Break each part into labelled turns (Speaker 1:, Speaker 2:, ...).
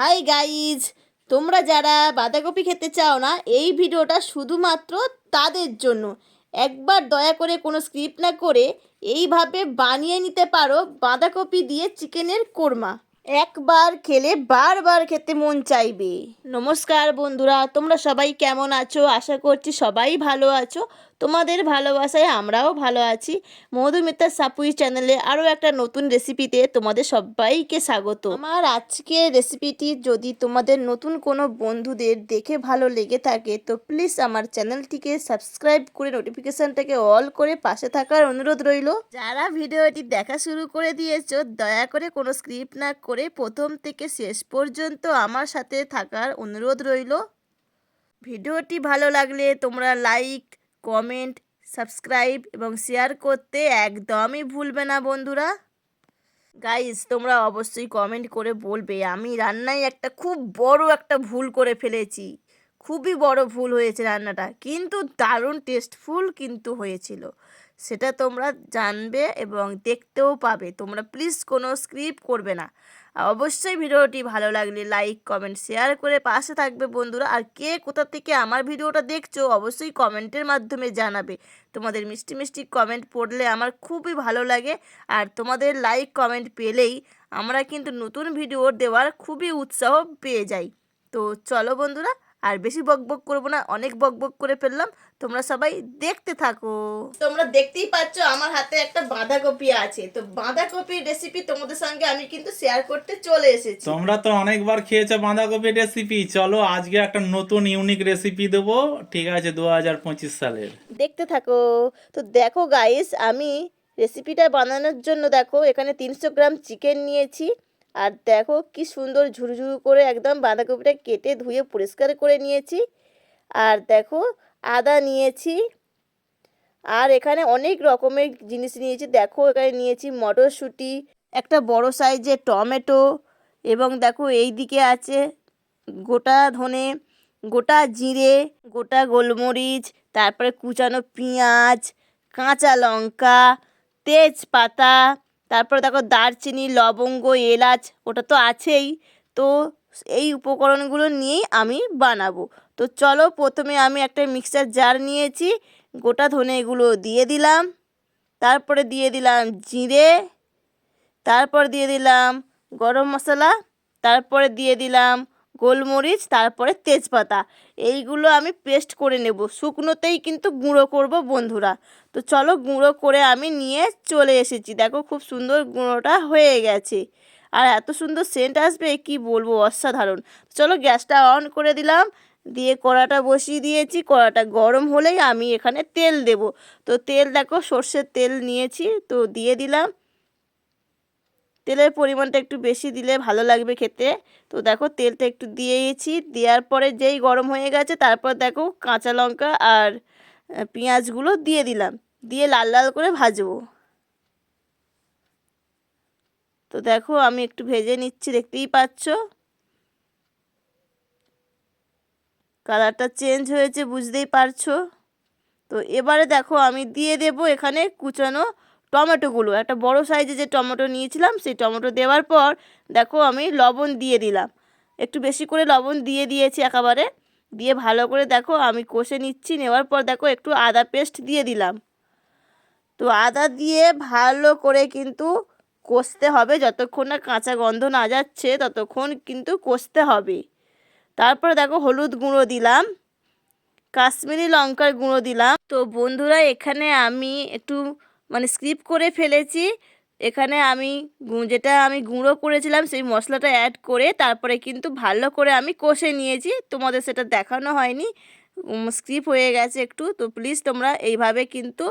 Speaker 1: Hi guys তোমরা যারা বাঁধাকপি খেতে চাও না, এই ভিডিওটা শুধুমাত্র তাদের জন্য। একবার দয়া করে কোনো স্ক্রিপ্ট না করে এইভাবে বানিয়ে নিতে পারো বাঁধাকপি দিয়ে চিকেনের কোরমা। একবার খেলে বারবার খেতে মন চাইবে। নমস্কার বন্ধুরা, তোমরা সবাই কেমন আছো? আশা করছি সবাই ভালো আছো। তোমাদের ভালোবাসায় আমরাও ভালো আছি। মধুমিতা সাপুই চ্যানেলে আরও একটা নতুন রেসিপিতে তোমাদের সবাইকে স্বাগত। আমার আজকের রেসিপিটি যদি তোমাদের নতুন কোনো বন্ধুদের দেখে ভালো লেগে থাকে, তো প্লিজ আমার চ্যানেলটিকে সাবস্ক্রাইব করে নোটিফিকেশানটাকে অল করে পাশে থাকার অনুরোধ রইল। যারা ভিডিওটি দেখা শুরু করে দিয়েছ, দয়া করে কোনো স্ক্রিপ্ট না করে প্রথম থেকে শেষ পর্যন্ত আমার সাথে থাকার অনুরোধ রইল। ভিডিওটি ভালো লাগলে তোমরা লাইক কমেন্ট সাবস্ক্রাইব এবং শেয়ার করতে একদমই ভুলবে না বন্ধুরা। গাইস তোমরা অবশ্যই কমেন্ট করে বলবে, আমি রান্নায় একটা খুব বড় একটা ভুল করে ফেলেছি। খুবই বড় ভুল হয়েছে রান্নাটা, কিন্তু দারুণ টেস্টফুল কিন্তু হয়েছিল। সেটা তোমরা জানবে এবং দেখতেও পাবে। তোমরা প্লিজ কোনো স্ক্রিপ্ট করবে না। অবশ্যই ভিডিওটি ভালো লাগলে লাইক কমেন্ট শেয়ার করে পাশে থাকবে বন্ধুরা। আর কে কোথা থেকে আমার ভিডিওটা দেখছ অবশ্যই কমেন্টের মাধ্যমে জানাবে। তোমাদের মিষ্টি মিষ্টি কমেন্ট পড়লে আমার খুবই ভালো লাগে। আর তোমাদের লাইক কমেন্ট পেলেই আমরা কিন্তু নতুন ভিডিও দেওয়ার খুবই উৎসাহ পেয়ে যাই। তো চলো বন্ধুরা আর বেশি বক বক করব না অনেক বক বক করে ফেললাম। তোমরা সবাই দেখতে থাকো। তোমরা দেখতেই পাচ্ছ আমার হাতে একটা বাঁধাকপি আছে। তো বাঁধাকপির রেসিপি তোমাদের সঙ্গে আমি কিন্তু শেয়ার করতে চলে এসেছি।
Speaker 2: তোমরা তো অনেকবার খেয়েছো বাঁধাকপির রেসিপি চলো আজকে একটা নতুন ইউনিক রেসিপি দেবো ঠিক আছে দু হাজার পঁচিশ সালের।
Speaker 1: দেখতে থাকো। তো দেখো গাইস আমি রেসিপিটা বানানোর জন্য দেখো এখানে তিনশো গ্রাম চিকেন নিয়েছি। আর দেখো কি সুন্দর ঝুরঝুরু করে একদম বাঁধাকপিটা কেটে ধুয়ে পরিষ্কার করে নিয়েছি। আর দেখো আদা নিয়েছি। আর এখানে অনেক রকমের জিনিস নিয়েছি। দেখো এখানে নিয়েছি মটরশুঁটি, একটা বড় সাইজের টমেটো এবং দেখো এই দিকে আছে গোটা ধনে, গোটা জিরে, গোটা গোলমরিচ, তারপরে কুচানো পেঁয়াজ, কাঁচা লঙ্কা, তেজপাতা তারপরে দেখো দারচিনি, লবঙ্গ, এলাচ, ওটা তো আছেই। তো এই উপকরণগুলো নিয়েই আমি বানাবো। তো চলো প্রথমে আমি একটা মিক্সার জার নিয়েছি, গোটা ধনে এগুলো দিয়ে দিলাম, তারপরে দিয়ে দিলাম জিরে, তারপর দিয়ে দিলাম গরম মশলা, তারপরে দিয়ে দিলাম গোলমরিচ, তারপরে তেজপাতা। এইগুলো আমি পেস্ট করে নেব। শুকনোতেই কিন্তু গুঁড়ো করব বন্ধুরা। তো চলো গুঁড়ো করে আমি নিয়ে চলে এসেছি। দেখো খুব সুন্দর গুঁড়োটা হয়ে গেছে। আর এত সুন্দর সেন্ট আসবে, কি বলব? অসাধারণ। চলো গ্যাসটা অন করে দিলাম। দিয়ে কড়াটা বসিয়ে দিয়েছি। কড়াটা গরম হলেই আমি এখানে তেল দেব। তো তেল দেখো, সর্ষের তেল নিয়েছি। তো দিয়ে দিলাম। তেলের পরিমাণটা একটু বেশি দিলে ভালো লাগবে খেতে। তো দেখো তেলটা একটু দিয়েছি, দেওয়ার পরে যেই গরম হয়ে গেছে, তারপর দেখো কাঁচা লঙ্কা আর পেঁয়াজগুলো দিয়ে দিলাম। দিয়ে লাল লাল করে ভাজবো। তো দেখো আমি একটু ভেজে নিচ্ছি, দেখতেই পাচ্ছ? কালারটা চেঞ্জ হয়েছে, বুঝতেই পারছ? তো এবারে দেখো আমি দিয়ে দেব এখানে কুচানো টমেটোগুলো, একটা বড় সাইজে যে টমেটো নিয়েছিলাম, সেই টমেটো দেওয়ার পর দেখো আমি লবণ দিয়ে দিলাম। একটু বেশি করে লবণ দিয়ে দিয়েছি একেবারে। দিয়ে ভালো করে দেখো আমি কষে নিচ্ছি, নেওয়ার পর দেখো একটু আদা পেস্ট দিয়ে দিলাম। তো আদা দিয়ে ভালো করে কিন্তু কষতে হবে, যতক্ষণ না কাঁচা গন্ধ না যাচ্ছে ততক্ষণ কিন্তু কষতে হবে। তারপরে দেখো হলুদ গুঁড়ো দিলাম, কাশ্মীরি লঙ্কার গুঁড়ো দিলাম। তো বন্ধুরা, এখানে আমি একটু মানে স্কিপ করে ফেলেছি। এখানে আমি যেটা আমি গুঁড়ো করেছিলাম, সেই মশলাটা অ্যাড করে তারপরে কিন্তু ভালো করে আমি কষে নিয়েছি। তোমাদের সেটা দেখানো হয়নি। স্কিপ হয়ে গেছে একটু। তো প্লিজ তোমরা এইভাবে কিন্তু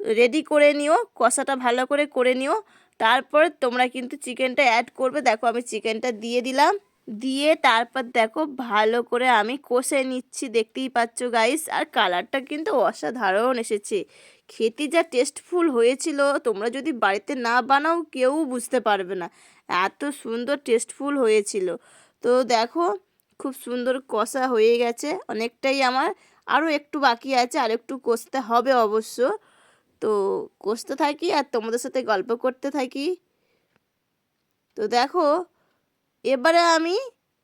Speaker 1: রেডি করে নিও, কষাটা ভালো করে করে নিও। তারপর তোমরা কিন্তু চিকেনটা অ্যাড করবে। দেখো আমি চিকেনটা দিয়ে দিলাম। দিয়ে তারপর দেখো ভালো করে আমি কষে নিচ্ছি, দেখতেই পাচ্ছ গাইস আর কালারটা কিন্তু অসাধারণ এসেছে। খেতে যা টেস্টফুল হয়েছিল, তোমরা যদি বাড়িতে না বানাও কেউ বুঝতে পারবে না। এত সুন্দর টেস্টফুল হয়েছিল। তো দেখো, খুব সুন্দর কষা হয়ে গেছে, অনেকটাই আমার। আরও একটু বাকি আছে, আর একটু কষতে হবে অবশ্য। তো কষতে থাকি আর তোমাদের সাথে গল্প করতে থাকি। তো দেখো এবারে আমি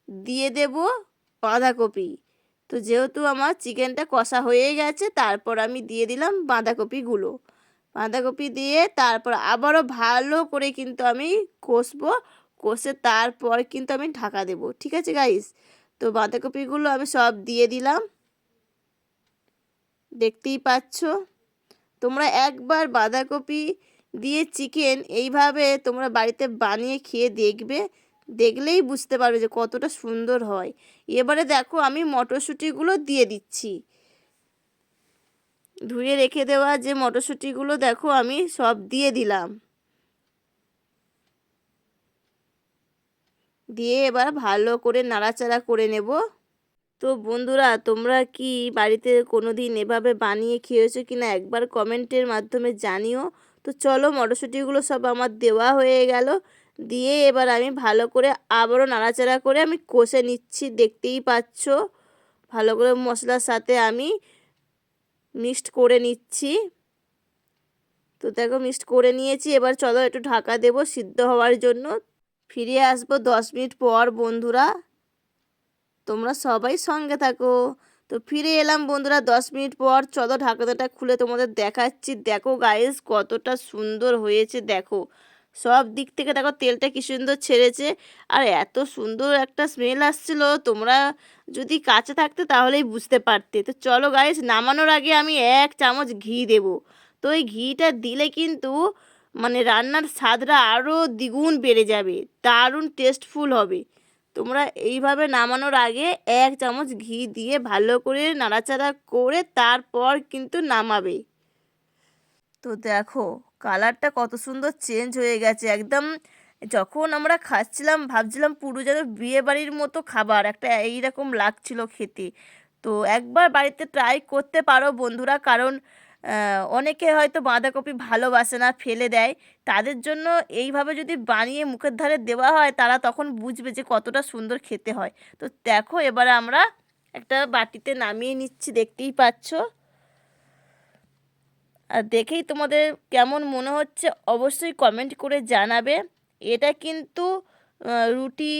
Speaker 1: দিয়ে দেব বাঁধাকপি। তো যেহেতু আমার চিকেনটা কষা হয়ে গেছে, তারপর আমি দিয়ে দিলাম বাঁধাকপিগুলো। বাঁধাকপি দিয়ে তারপর আবারও ভালো করে কিন্তু আমি কষবো, কষে তারপর কিন্তু আমি ঢাকা দেব। ঠিক আছে গাইস তো বাঁধাকপিগুলো আমি সব দিয়ে দিলাম। দেখতেই পাচ্ছ? তোমরা একবার বাঁধাকপি দিয়ে চিকেন এইভাবে তোমরা বাড়িতে বানিয়ে খেয়ে দেখবে। দেখলেই বুঝতে পারবে যে কতটা সুন্দর হয়। এবারে দেখো আমি মটরশুঁটিগুলো দিয়ে দিচ্ছি। ধুয়ে রেখে দেওয়া যে মটরশুঁটিগুলো দেখো আমি সব দিয়ে দিলাম। দিয়ে এবার ভালো করে নাড়াচাড়া করে নেব। তো বন্ধুরা, তোমরা কি বাড়িতে কোনো দিন এভাবে বানিয়ে খেয়েছো কি না একবার কমেন্টের মাধ্যমে জানিও। তো চলো মটরশুঁটিগুলো সব আমার দেওয়া হয়ে গেল। দিয়ে এবার আমি ভালো করে আবারও নাড়াচাড়া করে আমি কষে নিচ্ছি, দেখতেই পাচ্ছ? ভালো করে মশলার সাথে আমি মিক্সড করে নিচ্ছি। তো দেখো মিক্সড করে নিয়েছি, এবার চলো একটু ঢাকা দেবো সিদ্ধ হওয়ার জন্য। ফিরে আসব দশ মিনিট পর, বন্ধুরা। তোমরা সবাই সঙ্গে থাকো। তো ফিরে এলাম বন্ধুরা দশ মিনিট পর। চলো ঢাকাটা খুলে তোমাদের দেখাচ্ছি। দেখো গাইস কতটা সুন্দর হয়েছে, দেখো। সব দিক থেকে দেখো তেলটা কি সুন্দর ছেড়েছে। আর এত সুন্দর একটা স্মেল আসছিল, তোমরা যদি কাছে থাকতে তাহলেই বুঝতে পারতে। তো চলো গাইস নামানোর আগে আমি এক চামচ ঘি দেব। তো এই ঘিটা দিলে কিন্তু মানে রান্নার স্বাদটা আরও দ্বিগুণ বেড়ে যাবে, দারুণ টেস্টফুল হবে। তোমরা এইভাবে নামানোর আগে এক চামচ ঘি দিয়ে ভালো করে নাড়াচাড়া করে তারপর কিন্তু নামাবে। তো দেখো কালারটা কত সুন্দর চেঞ্জ হয়ে গেছে। একদম যখন আমরা খাচ্ছিলাম, ভাবছিলাম পুরো যেন বিয়ে বাড়ির মতো খাবার, একটা এইরকম লাগছিল খেতে। তো একবার বাড়িতে ট্রাই করতে পারো বন্ধুরা, কারণ অনেকে হয়তো বাঁধাকপি ভালোবাসে না, ফেলে দেয়। তাদের জন্য এইভাবে যদি বানিয়ে মুখের ধারে দেওয়া হয়, তারা তখন বুঝবে যে কতটা সুন্দর খেতে হয়। তো দেখো, এবারে আমরা একটা বাটিতে নামিয়ে নিচ্ছি, দেখতেই পাচ্ছ। দেখেই তোমাদের কেমন মনে হচ্ছে অবশ্যই কমেন্ট করে জানাবে। এটা কিন্তু রুটি,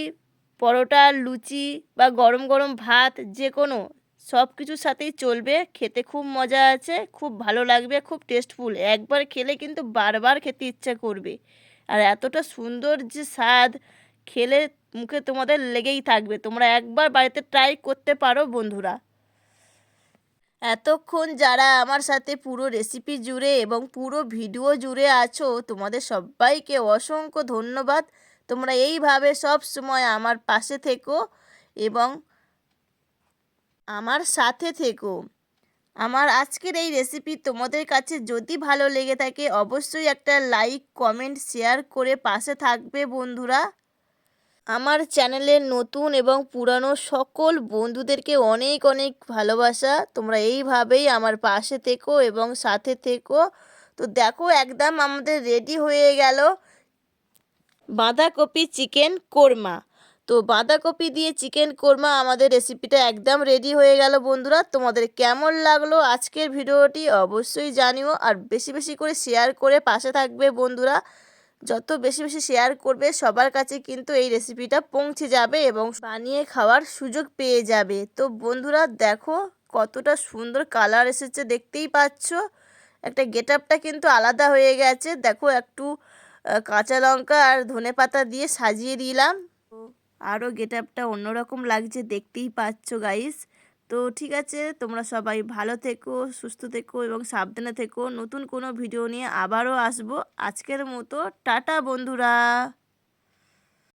Speaker 1: পরোটা, লুচি বা গরম গরম ভাত যে কোনো সব কিছুর সাথেই চলবে। খেতে খুব মজা আছে, খুব ভালো লাগবে, খুব টেস্টফুল একবার খেলে কিন্তু বারবার খেতে ইচ্ছা করবে। আর এতটা সুন্দর যে স্বাদ খেলে মুখে তোমাদের লেগেই থাকবে। তোমরা একবার বাড়িতে ট্রাই করতে পারো বন্ধুরা। এতক্ষণ যারা আমার সাথে পুরো রেসিপি জুড়ে এবং পুরো ভিডিও জুড়ে আছো, তোমাদের সবাইকে অসংখ্য ধন্যবাদ। তোমরা এইভাবে সব সময় আমার পাশে থেকো এবং আমার সাথে থেকো। আমার আজকের এই রেসিপি তোমাদের কাছে যদি ভালো লেগে থাকে, অবশ্যই একটা লাইক কমেন্ট শেয়ার করে পাশে থাকবে বন্ধুরা। আমার চ্যানেলের নতুন এবং পুরানো সকল বন্ধুদেরকে অনেক অনেক ভালোবাসা। তোমরা এইভাবেই আমার পাশে থেকো এবং সাথে থেকো। তো দেখো, একদম আমাদের রেডি হয়ে গেল বাঁধাকপি চিকেন কোরমা। তো বাঁধাকপি দিয়ে চিকেন কোরমা আমাদের রেসিপিটা একদম রেডি হয়ে গেল বন্ধুরা। তোমাদের কেমন লাগল আজকের ভিডিওটি অবশ্যই জানিও আর বেশি বেশি করে শেয়ার করে পাশে থাকবে বন্ধুরা। যত বেশি বেশি শেয়ার করবে, সবার কাছে কিন্তু এই রেসিপিটা পৌঁছে যাবে এবং বানিয়ে খাওয়ার সুযোগ পেয়ে যাবে। তো বন্ধুরা, দেখো কতটা সুন্দর কালার এসেছে, দেখতেই পাচ্ছ। একটা গেট আপটা কিন্তু আলাদা হয়ে গেছে। দেখো একটু কাঁচা লঙ্কা আর ধনে পাতা দিয়ে সাজিয়ে দিলাম। আরও গেট আপটা অন্যরকম লাগছে, দেখতেই পাচ্ছ গাইস তো ঠিক আছে, তোমরা সবাই ভালো থেকো, সুস্থ থেকো এবং সাবধানে থেকো। নতুন কোনো ভিডিও নিয়ে আবারও আসব। আজকের মতো টাটা বন্ধুরা।